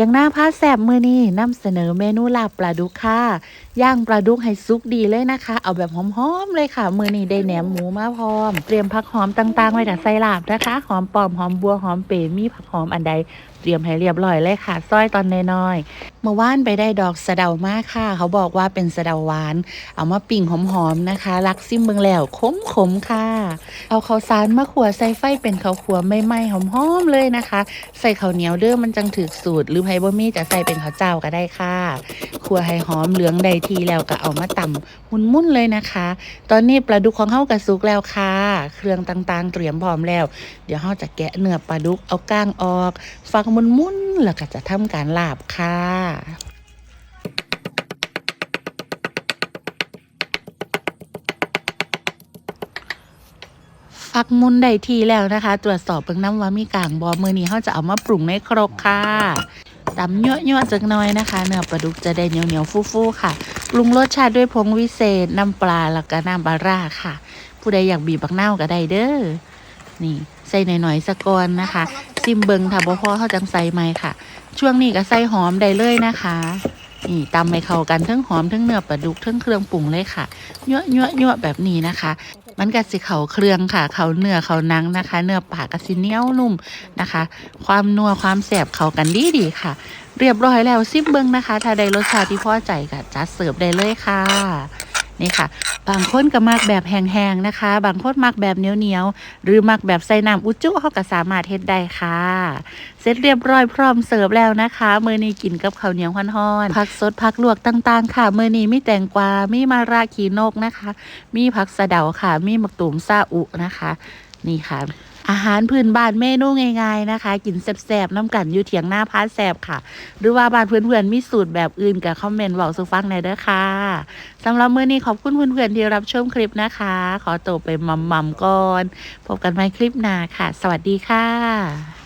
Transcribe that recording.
ถียงหน้าพาแสบมือนี้นำเสนอเมนูลาบปลาดุกค่ะ ย่างปลาดุกให้สุกดีเลยนะคะ เอาแบบหอมๆเลยค่ะ มือนี้ได้แหนมหมูมาพร้อม เตรียมผักหอมต่างๆ ไว้แต่ใส่ลาบนะคะ หอมปอมหอมบัวหอมเป๋มีผักหอมอันใด เตรียมให้เรียบร้อยเลยค่ะซอยตอนน้อยๆเมื่อวานไปได้ดอกสะเดามากค่ะ เขาบอกว่าเป็นสะเดาหวาน เอามาปิ่งหอมๆนะคะ รักซิมเบิงแล้วขมๆค่ะ เอาข้าวสารมาขัวใส่ไฟเป็นข้าวขัวไม่ไหม้หอมๆเลยนะคะ ใส่ข้าวเหนียวเด้อมันจังถือสูตรหรือไผบ่มีจะใส่เป็นข้าวเจ้าก็ได้ค่ะขัวให้หอมเหลืองไดทีแล้วก็เอามาตำมุนเลยนะคะ ตอนนี้ปลาดุกของเฮากระสุกแล้วค่ะ เครื่องต่างๆ เตรียมพร้อมแล้ว เดี๋ยวเฮาจะแกะเนื้อปลาดุกเอาก้างออก ฟักมุนๆแล้วก็จะทำการลาบค่ะฟักมุนได้ทีแล้วนะคะ ตรวจสอบเบิ่งน้ำว่ามีกลางบอมือนี้เขาจะเอามาปรุงในครกค่ะ ตำเยอะๆจักน่อยนะคะ เนื้อปลาดุกจะได้เหนียวๆฟูๆค่ะปรุงรสชาติด้วยผงวิเศษน้ำปลาแล้วก็น้ำปลาร่าค่ะ ผู้ใดอยากบีบบักเน่าก็ได้เด้อนี่ใส่หน่อยๆสะกอนนะคะ ซิมเบิงถ้าบ่พอเขาจังใส่ไหมค่ะ ช่วงนี้ก็ใส่หอมได้เลยนะคะนี่ตำให้เข้ากันทั้งหอมทั้งเนื้อปลาดุกทั้งเครื่องปรุงเลยค่ะเยอะเยอะเยอแบบนี้นะคะ มันก็สิเขาเครื่องค่ะ เขาเนื้อเขานังนะคะ เนื้อปลากระสิเหนียวนุ่มนะคะ ความนัวความแสบเขากันดีดีค่ะ เรียบร้อยแล้วซิมเบิงนะคะ ถ้าได้รสชาติที่พอใจก็จัดเสิร์ฟได้เลยค่ะ นี่ค่ะ บางคนก็มักแบบแห้งๆนะคะ บางคนมักแบบเหนียวๆหรือมักแบบใส่น้ำอุจจุเขาก็สามารถเฮ็ดได้ค่ะ เสร็จเรียบร้อยพร้อมเสิร์ฟแล้วนะคะมือนี้กินกับข้าวเหนียวห้อนๆผักสดผักลวกต่างๆ ค่ะมือนี้มีแตงกวามีมาราขีนกนะคะ มีผักสะเดาค่ะ มีมะตูมซาอุนะคะ นี่ค่ะ อาหารพื้นบ้านเมนูง่ายๆนะคะ กินแซ่บๆน้ำกันอยู่เถียงหน้าพาแซ่บค่ะ หรือว่าบ้านเพื่อนๆมีสูตรแบบอื่นกับคอมเมนต์บอกสุฟังในอยเด้อค่ะสำหรับมื้อนี้ขอบคุณเพื่อนๆที่รับชมคลิปนะคะ ขอตัวไปมัมมัมก่อน พบกันใหม่คลิปหน้าค่ะ สวัสดีค่ะ